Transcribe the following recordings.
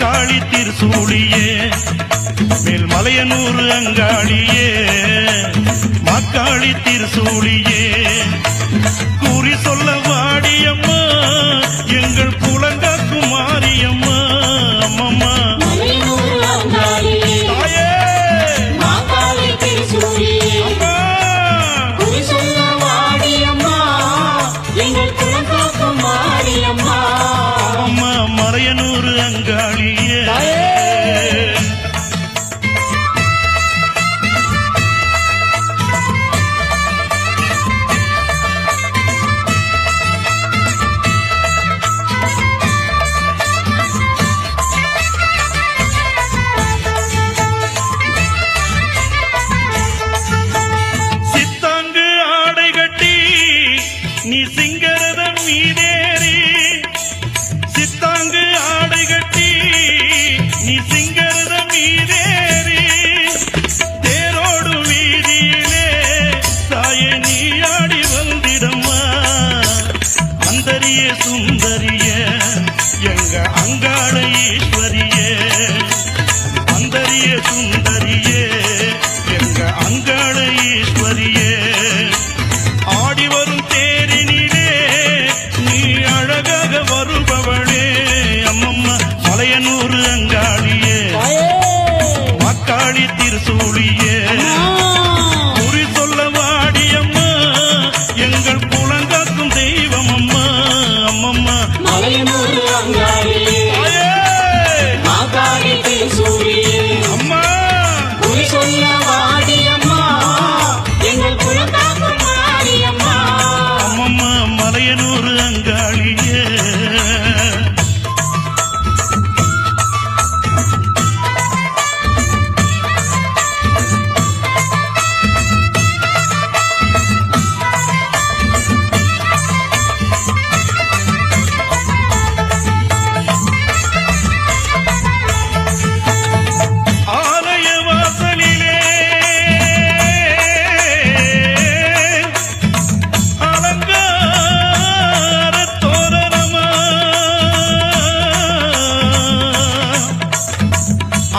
காளி திருசூழியே மேல்மலையனூர் அங்காளியே மாக்காளி திருசூழியே கூறி சொல்ல வாடியம்மா எங்கள் புல நீ சிங்கரதம் மீதேறி சித்தாங்கு ஆடை கட்டி நீ சிங்கரதம் மீதேறி தேரோடு வீதியிலே தாயே நீ ஆடி வந்திடம்மா. அந்தரிய சுந்தரிய எங்க அங்காள ஈஸ்வரிய. அந்தரிய சுந்தரியே எங்க அங்காள ஈஸ்வரிய. அம்மம்மா மலையனூர்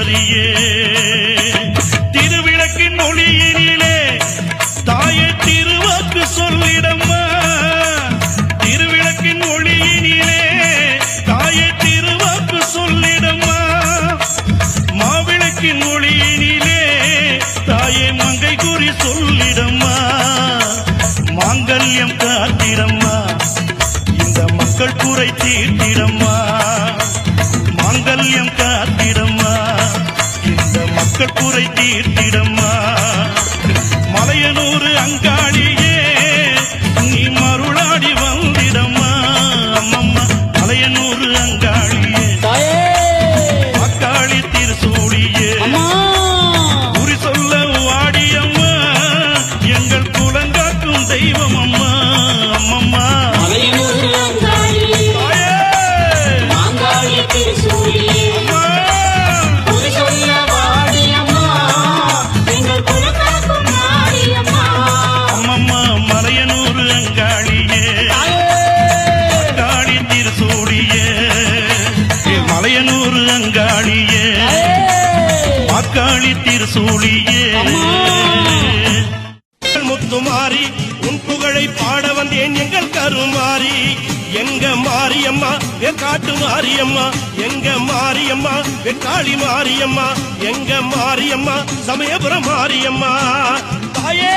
ஈஸ்வரியே திருவிளக்கின் ஒளியினிலே தாயை திருவாக்கு சொல்லிடம்மா. திருவிளக்கின் ஒளியினிலே தாயை திருவாக்கு சொல்லிடம்மா. மாவிளக்கின் ஒளியினிலே தாயே மங்கை குறி சொல்லிடம்மா. மாங்கல்யம் காத்திரம்மா இந்த மக்கள் குறை தீர்த்திடம்மா மாங்கல்யம் காத்திடம்மா. இந்த மக்கள் குறை தீர்த்திடம்மா. மலையனூர் அங்காளியே திருசூழியே முத்துமாரி உன் புகழை பாட வந்தேன் எங்கள் கருமாரி எங்க மாரியம்மா வெக்காட்டு மாரியம்மா. எங்க மாரியம்மா வெக்காளி மாரியம்மா. எங்க மாரியம்மா சமயபுரம் மாரியம்மா. தாயே.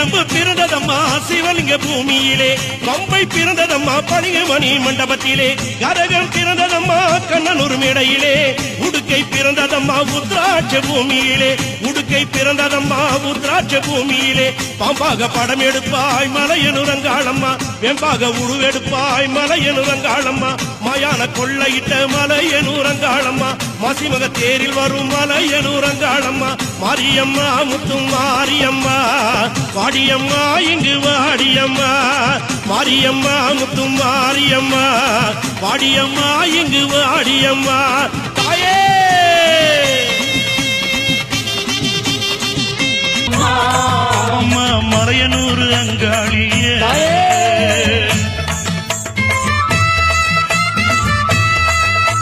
சிலம்பு பிறந்ததம்மா சிவலிங்க பூமியிலே. பம்பை பிறந்ததம்மா பணிகமணி மண்டபத்திலே. கரகம் பிறந்ததம்மா கண்ணனூர் மேடையிலே. உடுக்கை பிறந்ததம்மா உத்ராட்ச பூமியிலே. உடுக்கை பிறந்ததம்மா உத்ராட்ச பூமியிலே. பாம்பாக படம் எடுப்பாய் மலையனுரங்காளம்மா. வெம்பாக உருவெடுப்பாய் மலையனுரங்காளம்மா. மாயான கொள்ளையிட்ட மலையனுரங்காளம்மா. மசிமக தேரில் வரும் மலையனுரங்காளம்மா. மாரியம்மா முத்தும் மாரியம்மா. வாடியம்மா இங்கு வாடியம்மா. மாரியம்மா முத்து மாரியம்மா. வாடியம்மா இங்கு வாடியம்மா. தாயே! அம்மா மறையனூறு அங்காளி.